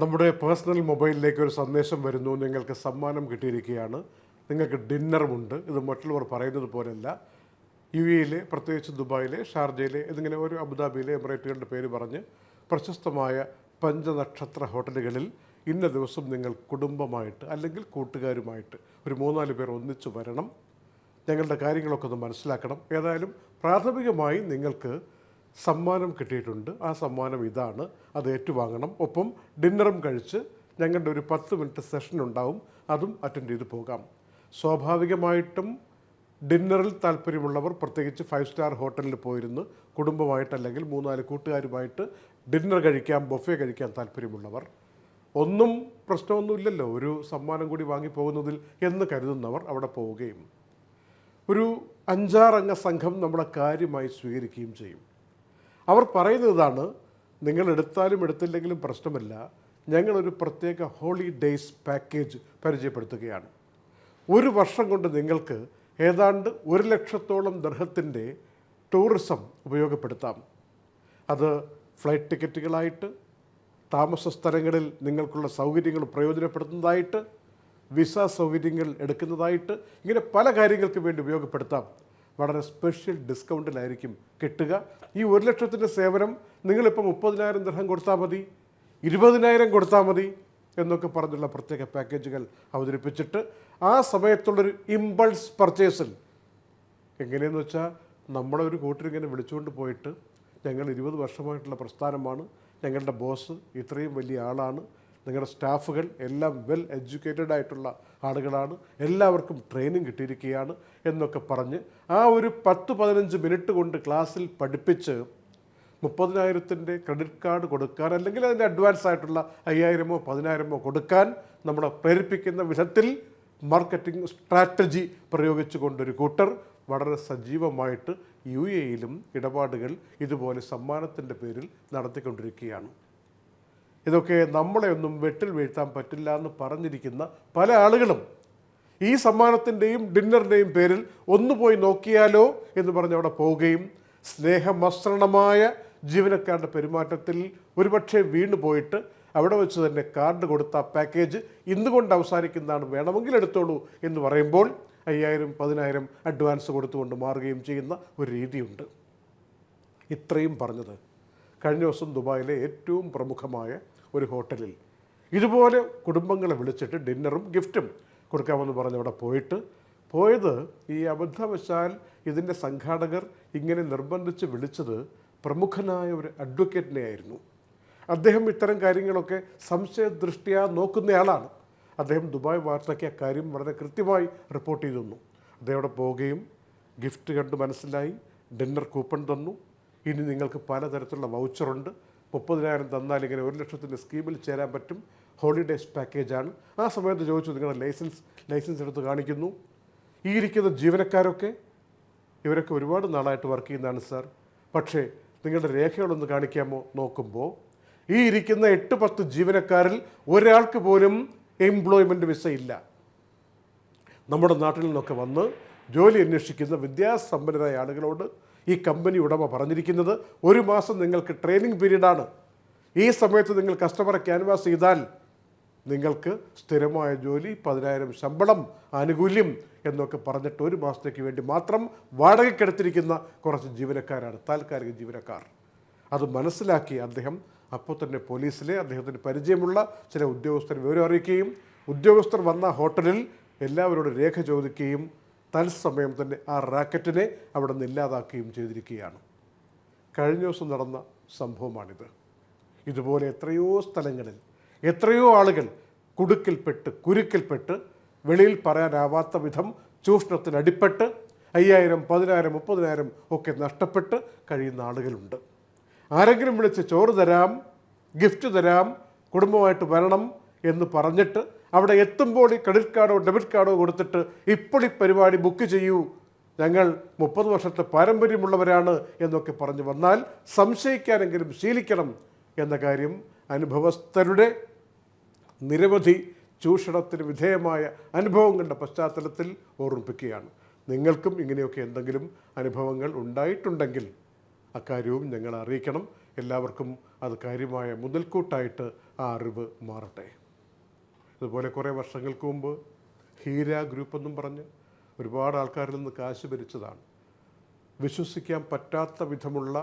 നമ്മുടെ പേഴ്സണൽ മൊബൈലിലേക്ക് ഒരു സന്ദേശം വരുന്നു നിങ്ങൾക്ക് സമ്മാനം കിട്ടിയിരിക്കുകയാണ്. നിങ്ങൾക്ക് ഡിന്നറുമുണ്ട് ഇത് മറ്റുള്ളവർ പറയുന്നത് പോലെയല്ല. യു എയിലെ പ്രത്യേകിച്ച് ദുബായിലെ ഷാർജയിലെ എന്നിങ്ങനെ ഒരു അബുദാബിയിലെ എമിറേറ്റുകളുടെ പേര് പറഞ്ഞ് പ്രശസ്തമായ പഞ്ചനക്ഷത്ര ഹോട്ടലുകളിൽ ഇന്ന ദിവസം നിങ്ങൾ കുടുംബമായിട്ട് അല്ലെങ്കിൽ കൂട്ടുകാരുമായിട്ട് ഒരു മൂന്നാൽ പേർ ഒന്നിച്ചു വരണം. ഞങ്ങളുടെ കാര്യങ്ങളൊക്കെ ഒന്ന് മനസ്സിലാക്കണം. ഏതായാലും പ്രാഥമികമായി നിങ്ങൾക്ക് സമ്മാനം കിട്ടിയിട്ടുണ്ട്. ആ സമ്മാനം ഇതാണ്. അത് ഏറ്റുവാങ്ങണം. ഒപ്പം ഡിന്നറും കഴിച്ച് ഞങ്ങളുടെ ഒരു പത്ത് മിനിറ്റ് സെഷൻ ഉണ്ടാവും. അതും അറ്റൻഡ് ചെയ്ത് പോകാം. സ്വാഭാവികമായിട്ടും ഡിന്നറിൽ താല്പര്യമുള്ളവർ പ്രത്യേകിച്ച് ഫൈവ് സ്റ്റാർ ഹോട്ടലിൽ പോയിരുന്ന് കുടുംബമായിട്ടല്ലെങ്കിൽ മൂന്നാൽ കൂട്ടുകാരുമായിട്ട് ഡിന്നർ കഴിക്കാം ബൊഫെ കഴിക്കാൻ താല്പര്യമുള്ളവർ. ഒന്നും പ്രശ്നമൊന്നുമില്ലല്ലോ. ഒരു സമ്മാനം കൂടി വാങ്ങിപ്പോകുന്നതിൽ എന്ന് കരുതുന്നവർ അവിടെ പോവുകയും ഒരു അഞ്ചാറംഗ സംഘം നമ്മളെ കാര്യമായി സ്വീകരിക്കുകയും ചെയ്യും. അവർ പറയുന്നത് ഇതാണ് നിങ്ങൾ എടുത്താലും എടുത്തില്ലെങ്കിലും പ്രശ്നമില്ല. ഞങ്ങളൊരു പ്രത്യേക ഹോളിഡേയ്സ് പാക്കേജ് പരിചയപ്പെടുത്തുകയാണ്. ഒരു വർഷം കൊണ്ട് നിങ്ങൾക്ക് ഏതാണ്ട് ഒരു ലക്ഷത്തോളം ദർഹത്തിന്റെ ടൂറിസം ഉപയോഗപ്പെടുത്താം. അത് ഫ്ലൈറ്റ് ടിക്കറ്റുകളായിട്ട് താമസ സ്ഥലങ്ങളിൽ നിങ്ങൾക്കുള്ള സൗകര്യങ്ങൾ പ്രയോജനപ്പെടുത്തുന്നതായിട്ട് വിസ സൗകര്യങ്ങൾ എടുക്കുന്നതായിട്ട് ഇങ്ങനെ പല കാര്യങ്ങൾക്ക് വേണ്ടി ഉപയോഗപ്പെടുത്താം. വളരെ സ്പെഷ്യൽ ഡിസ്കൗണ്ടിലായിരിക്കും കിട്ടുക. ഈ ഒരു ലക്ഷത്തിന്റെ സേവനം നിങ്ങളിപ്പോൾ മുപ്പതിനായിരം ദൃഹം കൊടുത്താൽ മതി ഇരുപതിനായിരം കൊടുത്താൽ മതി എന്നൊക്കെ പറഞ്ഞുള്ള പ്രത്യേക പാക്കേജുകൾ അവതരിപ്പിച്ചിട്ട് ആ സമയത്തുള്ളൊരു ഇമ്പൾസ് പർച്ചേസിൽ എങ്ങനെയെന്ന് വെച്ചാൽ നമ്മളെ ഒരു കൂട്ടരിങ്ങനെ വിളിച്ചുകൊണ്ട് പോയിട്ട് ഞങ്ങൾ ഇരുപത് വർഷമായിട്ടുള്ള പ്രസ്ഥാനമാണ് ഞങ്ങളുടെ ബോസ് ഇത്രയും വലിയ ആളാണ് നിങ്ങളുടെ സ്റ്റാഫുകൾ എല്ലാം വെൽ എഡ്യൂക്കേറ്റഡ് ആയിട്ടുള്ള ആളുകളാണ്. എല്ലാവർക്കും ട്രെയിനിങ് കിട്ടിയിരിക്കുകയാണ് എന്നൊക്കെ പറഞ്ഞ് ആ ഒരു പത്ത് പതിനഞ്ച് മിനിറ്റ് കൊണ്ട് ക്ലാസ്സിൽ പഠിപ്പിച്ച് മുപ്പതിനായിരത്തിന്റെ ക്രെഡിറ്റ് കാർഡ് കൊടുക്കാൻ അല്ലെങ്കിൽ അതിന്റെ അഡ്വാൻസ് ആയിട്ടുള്ള അയ്യായിരമോ പതിനായിരമോ കൊടുക്കാൻ നമ്മളെ പ്രേരിപ്പിക്കുന്ന വിധത്തിൽ മാർക്കറ്റിംഗ് സ്ട്രാറ്റജി പ്രയോഗിച്ചുകൊണ്ടൊരു കൂട്ടർ വളരെ സജീവമായിട്ട് യു എയിലും ഇടപാടുകൾ ഇതുപോലെ സമ്മാനത്തിന്റെ പേരിൽ നടത്തിക്കൊണ്ടിരിക്കുകയാണ്. ഇതൊക്കെ നമ്മളെ ഒന്നും വെട്ടിൽ വീഴ്ത്താൻ പറ്റില്ല എന്ന് പറഞ്ഞിരിക്കുന്ന പല ആളുകളും ഈ സമ്മാനത്തിന്റെയും ഡിന്നറിന്റെയും പേരിൽ ഒന്ന് പോയി നോക്കിയാലോ എന്ന് പറഞ്ഞ് അവിടെ പോവുകയും സ്നേഹമസൃണമായ ജീവനക്കാരുടെ പെരുമാറ്റത്തിൽ ഒരുപക്ഷെ വീണ്ടു പോയിട്ട് അവിടെ വെച്ച് തന്നെ കാർഡ് കൊടുത്ത പാക്കേജ് ഇന്നുകൊണ്ട് അവസാനിക്കുന്നതാണ് വേണമെങ്കിൽ എടുത്തോളൂ എന്ന് പറയുമ്പോൾ അയ്യായിരം പതിനായിരം അഡ്വാൻസ് കൊടുത്തുകൊണ്ട് മാറുകയും ചെയ്യുന്ന ഒരു രീതിയുണ്ട്. ഇത്രയും പറഞ്ഞത് കഴിഞ്ഞ ദിവസം ദുബായിലെ ഏറ്റവും പ്രമുഖമായ ഒരു ഹോട്ടലിൽ. ഇതുപോലെ കുടുംബങ്ങളെ വിളിച്ചിട്ട് ഡിന്നറും ഗിഫ്റ്റും കൊടുക്കാമെന്ന് പറഞ്ഞ് അവിടെ പോയിട്ട് പോയത് ഈ അബദ്ധവശാൽ ഇതിന്റെ സംഘാടകർ ഇങ്ങനെ നിർബന്ധിച്ച് വിളിച്ചത് പ്രമുഖനായ ഒരു അഡ്വക്കേറ്റിനെ ആയിരുന്നു അദ്ദേഹം ഇത്തരം കാര്യങ്ങളൊക്കെ സംശയദൃഷ്ടിയാ നോക്കുന്നയാളാണ് അദ്ദേഹം ദുബായ് വാർത്തയ്ക്ക് ആ കാര്യം വളരെ കൃത്യമായി റിപ്പോർട്ട് ചെയ്തിരുന്നു. അദ്ദേഹം അവിടെ പോവുകയും ഗിഫ്റ്റ് കണ്ട് മനസ്സിലായി ഡിന്നർ കൂപ്പൺ തന്നു. ഇനി നിങ്ങൾക്ക് പലതരത്തിലുള്ള വൗച്ചറുണ്ട്. മുപ്പതിനായിരം തന്നാൽ ഇങ്ങനെ ഒരു ലക്ഷത്തിന്റെ സ്കീമിൽ ചേരാൻ പറ്റും. ഹോളിഡേയ്സ് പാക്കേജാണ്. ആ സമയത്ത് ചോദിച്ചു നിങ്ങളുടെ ലൈസൻസ് ലൈസൻസ് എടുത്ത് കാണിക്കുന്നു. ഈ ഇരിക്കുന്ന ജീവനക്കാരൊക്കെ ഇവരൊക്കെ ഒരുപാട് നാളായിട്ട് വർക്ക് ചെയ്യുന്നതാണ് സാർ. പക്ഷേ നിങ്ങളുടെ രേഖകളൊന്ന് കാണിക്കാമോ നോക്കുമ്പോൾ ഈ ഇരിക്കുന്ന എട്ട് പത്ത് ജീവനക്കാരിൽ ഒരാൾക്ക് പോലും എംപ്ലോയ്മെന്റ് വിസ ഇല്ല. നമ്മുടെ നാട്ടിൽ നിന്നൊക്കെ വന്ന് ജോലി അന്വേഷിക്കുന്ന വിദ്യാസമ്പന്നരായ ആളുകളോട് ഈ കമ്പനി ഉടമ പറഞ്ഞിരിക്കുന്നത് ഒരു മാസം നിങ്ങൾക്ക് ട്രെയിനിങ് പീരീഡാണ് ഈ സമയത്ത് നിങ്ങൾ കസ്റ്റമറെ ക്യാൻവാസ് ചെയ്താൽ നിങ്ങൾക്ക് സ്ഥിരമായ ജോലി പതിനായിരം ശമ്പളം ആനുകൂല്യം എന്നൊക്കെ പറഞ്ഞിട്ട് ഒരു മാസത്തേക്ക് വേണ്ടി മാത്രം വാടകയ്ക്കെടുത്തിരിക്കുന്ന കുറച്ച് ജീവനക്കാരാണ് താൽക്കാലിക ജീവനക്കാർ. അത് മനസ്സിലാക്കി അദ്ദേഹം അപ്പോൾ തന്നെ പോലീസിലെ അദ്ദേഹത്തിന് പരിചയമുള്ള ചില ഉദ്യോഗസ്ഥർ വിവരം അറിയിക്കുകയും ഉദ്യോഗസ്ഥർ വന്ന ഹോട്ടലിൽ എല്ലാവരോടും രേഖ ചോദിക്കുകയും തത്സമയം തന്നെ ആ റാക്കറ്റിനെ അവിടെ നിന്ന് ഇല്ലാതാക്കുകയും ചെയ്തിരിക്കുകയാണ്. കഴിഞ്ഞ ദിവസം നടന്ന സംഭവമാണിത്. ഇതുപോലെ എത്രയോ സ്ഥലങ്ങളിൽ എത്രയോ ആളുകൾ കുടുക്കിൽപ്പെട്ട് കുരുക്കിൽപ്പെട്ട് വെളിയിൽ പറയാനാവാത്ത വിധം ചൂഷണത്തിനടിപ്പെട്ട് അയ്യായിരം പതിനായിരം മുപ്പതിനായിരം ഒക്കെ നഷ്ടപ്പെട്ട് കഴിയുന്ന ആളുകളുണ്ട്. ആരെങ്കിലും വിളിച്ച് ചോറ് തരാം ഗിഫ്റ്റ് തരാം കുടുംബമായിട്ട് വരണം എന്ന് പറഞ്ഞിട്ട് അവിടെ എത്തുമ്പോൾ ഈ ക്രെഡിറ്റ് കാർഡോ ഡെബിറ്റ് കാർഡോ കൊടുത്തിട്ട് ഇപ്പോൾ ഈ പരിപാടി ബുക്ക് ചെയ്യൂ. ഞങ്ങൾ മുപ്പത് വർഷത്തെ പാരമ്പര്യമുള്ളവരാണ് എന്നൊക്കെ പറഞ്ഞു വന്നാൽ സംശയിക്കാനെങ്കിലും ശീലിക്കണം എന്ന കാര്യം അനുഭവസ്ഥരുടെ നിരവധി ചൂഷണത്തിന് വിധേയമായ അനുഭവങ്ങളുടെ പശ്ചാത്തലത്തിൽ ഓർമ്മിപ്പിക്കുകയാണ്. നിങ്ങൾക്കും ഇങ്ങനെയൊക്കെ എന്തെങ്കിലും അനുഭവങ്ങൾ ഉണ്ടായിട്ടുണ്ടെങ്കിൽ അക്കാര്യവും ഞങ്ങൾ അറിയിക്കണം. എല്ലാവർക്കും അത് കാര്യമായ മുതൽക്കൂട്ടായിട്ട് ആ അറിവ് മാറട്ടെ. ഇതുപോലെ കുറേ വർഷങ്ങൾക്ക് മുമ്പ് ഹീര ഗ്രൂപ്പ് എന്നും പറഞ്ഞ് ഒരുപാട് ആൾക്കാരിൽ നിന്ന് കാശ് ഭരിച്ചതാണ്. വിശ്വസിക്കാൻ പറ്റാത്ത വിധമുള്ള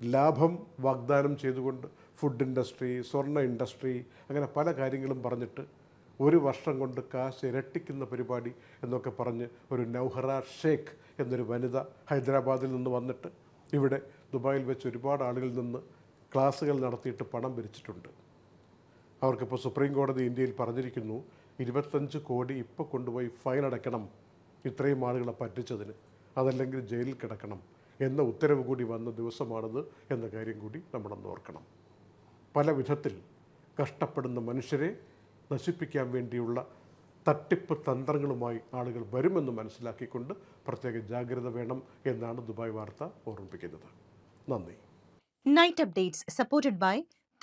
ലാഭം വാഗ്ദാനം ചെയ്തുകൊണ്ട് ഫുഡ് ഇൻഡസ്ട്രി സ്വർണ ഇൻഡസ്ട്രി അങ്ങനെ പല കാര്യങ്ങളും പറഞ്ഞിട്ട് ഒരു വർഷം കൊണ്ട് കാശ് ഇരട്ടിക്കുന്ന പരിപാടി എന്നൊക്കെ പറഞ്ഞ് ഒരു നൗഹറ ഷേഖ് എന്നൊരു വനിത ഹൈദരാബാദിൽ നിന്ന് വന്നിട്ട് ഇവിടെ ദുബായിൽ വെച്ച് ഒരുപാട് ആളുകളിൽ നിന്ന് ക്ലാസ്സുകൾ നടത്തിയിട്ട് പണം പിരിച്ചിട്ടുണ്ട് അവർക്കിപ്പോൾ സുപ്രീം കോടതി ഇന്ത്യയിൽ പറഞ്ഞിരിക്കുന്നു ഇരുപത്തഞ്ച് കോടി ഇപ്പോൾ കൊണ്ടുപോയി ഫൈൻ അടയ്ക്കണം ഇത്രയും ആളുകളെ പറ്റിച്ചതിന്. അതല്ലെങ്കിൽ ജയിലിൽ കിടക്കണം എന്ന ഉത്തരവ് കൂടി വന്ന ദിവസമാണിത് എന്ന കാര്യം കൂടി നമ്മളൊന്ന് ഓർക്കണം. പല വിധത്തിൽ കഷ്ടപ്പെടുന്ന മനുഷ്യരെ നശിപ്പിക്കാൻ വേണ്ടിയുള്ള തട്ടിപ്പ് തന്ത്രങ്ങളുമായി ആളുകൾ വരുമെന്ന് മനസ്സിലാക്കിക്കൊണ്ട് പ്രത്യേക ജാഗ്രത വേണം എന്നാണ് ദുബായ് വാർത്ത ഓർമ്മിപ്പിക്കുന്നത്. നന്ദി. Night updates supported by